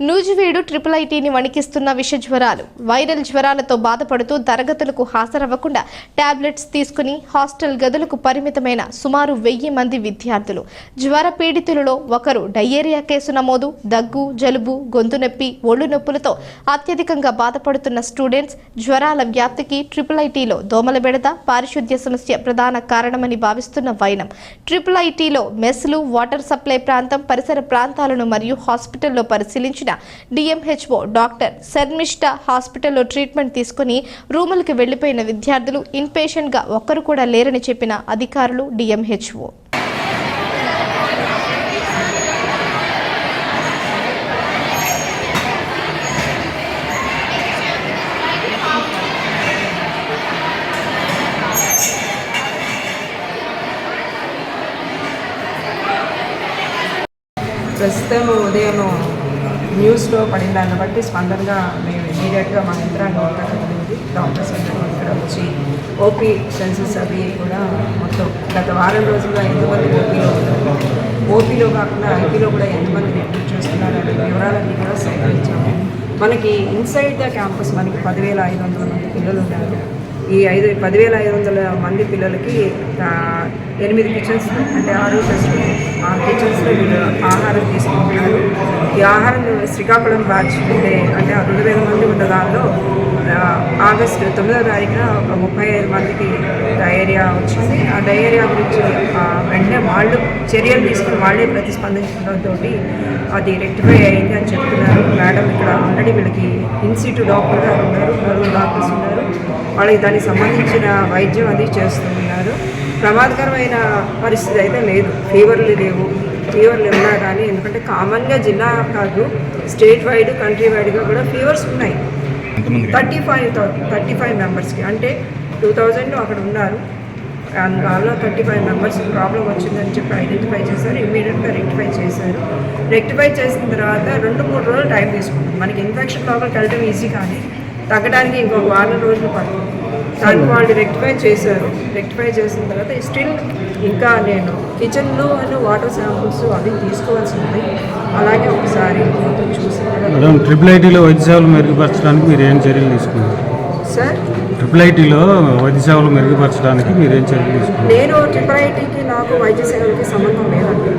Nuzvid triple ఐటీని వణికిస్తున్న విష జ్వరాలు viral జ్వరాలతో బాధపడుతూ తరగతులకు హాజరవ్వకుండా టాబ్లెట్స్ తీసుకుని హాస్టల్ గదులకు పరిమితమైన సుమారు వెయ్యి మంది విద్యార్థులు. జ్వర పీడితులలో ఒకరు డయేరియా కేసు నమోదు దగ్గు జలుబు గొంతు నొప్పి ఒళ్ళు నొప్పులతో అత్యధికంగా బాధపడుతున్న స్టూడెంట్స్ జ్వరాల వ్యాప్తికి ట్రిపుల్ ఐటీలో దోమల బెడత పారిశుద్ధ్య సమస్య ప్రధాన కారణమని భావిస్తున్న వైనం. ట్రిపుల్ ఐటీలో మెస్లు వాటర్ సప్లై ప్రాంతం పరిసర ప్రాంతాలను మరియు హాస్పిటల్లో పరిశీలించిన డిఎంహెచ్ఓ డాక్టర్ శర్మిష్ట హాస్పిటల్లో ట్రీట్మెంట్ తీసుకుని రూములకు వెళ్ళిపోయిన విద్యార్థులు ఇన్పేషెంట్గా ఒక్కరు కూడా లేరని చెప్పిన అధికారులు డిఎంహెచ్ఓ ప్రస్తుతం ఉదయం న్యూస్లో పడిన దాన్ని బట్టి స్పందనగా మేము ఇమీడియట్గా మా యంత్రాంగం అంతా కలిగింది డాక్టర్స్ అందరూ ఇక్కడ వచ్చి ఓపీ సెన్సెస్ అవి కూడా మొత్తం గత వారం రోజులుగా ఎంతమంది ఓపీలో ఓపీలో కాకుండా ఐపీలో కూడా ఎంతమంది రిక్రూట్ చేస్తున్నారు అనే వివరాలన్నీ కూడా సేకరించాము. మనకి ఇన్సైడ్ ద క్యాంపస్ మనకి పదివేల ఐదు వందల మంది పిల్లలు ఉన్నారు. ఈ ఐదు పదివేల ఐదు వందల మంది పిల్లలకి ఎనిమిది కిచెన్స్ అంటే ఆరు ప్లస్ ఆ కిచెన్స్లో వీళ్ళు ఆహారం తీసుకుంటున్నారు. ఈ ఆహారం శ్రీకాకుళం బ్యాచ్ ఉండే అంటే ఆ రెండు వేల మంది ఉన్న దానిలో ఆగస్టు తొమ్మిదో తారీఖున ఒక ముప్పై ఐదు మందికి డయేరియా వచ్చింది. ఆ డయేరియా గురించి వెంటనే వాళ్ళు చర్యలు తీసుకుని వాళ్ళే ప్రతిస్పందించడంతో అది రెక్టిఫై అయింది అని చెప్తున్నారు. మేడం ఇక్కడ ఆల్రెడీ వీళ్ళకి ఇన్స్టిట్యూట్ డాక్టర్ గారు ఉన్నారు నలుగురు డాక్టర్స్ ఉన్నారు. వాళ్ళకి దానికి సంబంధించిన వైద్యం అది చేస్తున్నారు. ప్రమాదకరమైన పరిస్థితి అయితే లేదు. ఫీవర్లు లేవు. ఫీవర్లు ఉన్నా కానీ ఎందుకంటే కామన్గా జిల్లా కాదు స్టేట్ వైడ్ కంట్రీ వైడ్గా కూడా ఫీవర్స్ ఉన్నాయి. థర్టీ ఫైవ్ థర్టీ ఫైవ్ మెంబర్స్కి. అంటే టూ థౌజండ్ అక్కడ ఉన్నారు. దానిలో థర్టీ ఫైవ్ మెంబర్స్ ప్రాబ్లం వచ్చిందని చెప్పి ఐడెంటిఫై చేశారు. ఇమీడియట్గా రెక్టిఫై చేశారు. రెక్టిఫై చేసిన తర్వాత రెండు మూడు రోజులు టైం తీసుకుంటుంది మనకి ఇన్ఫెక్షన్ లోపలికి వెళ్ళడం ఈజీ కానీ తగ్గడానికి ఇంకొక వారం రోజులు పడుతుంది. దానికి వాళ్ళు రెక్టిఫై చేశారు. రెక్టిఫై చేసిన తర్వాత స్టిల్ ఇంకా నేను కిచెన్లో అని వాటర్ శాంపుల్స్ అవి తీసుకోవాల్సి ఉంది. అలాగే ఒకసారి మొత్తం చూసి ట్రిపుల్ ఐటీలో వైద్య సేవలు మెరుగుపరచడానికి మీరు ఏం చర్యలు తీసుకున్నారు? సార్ ట్రిపుల్ ఐటీలో వైద్య సేవలు మెరుగుపరచడానికి మీరు ఏం చర్యలు తీసుకుంటారు నేను ట్రిపుల్ ఐటీకి నాకు వైద్య సేవలకి సంబంధం లేదండి.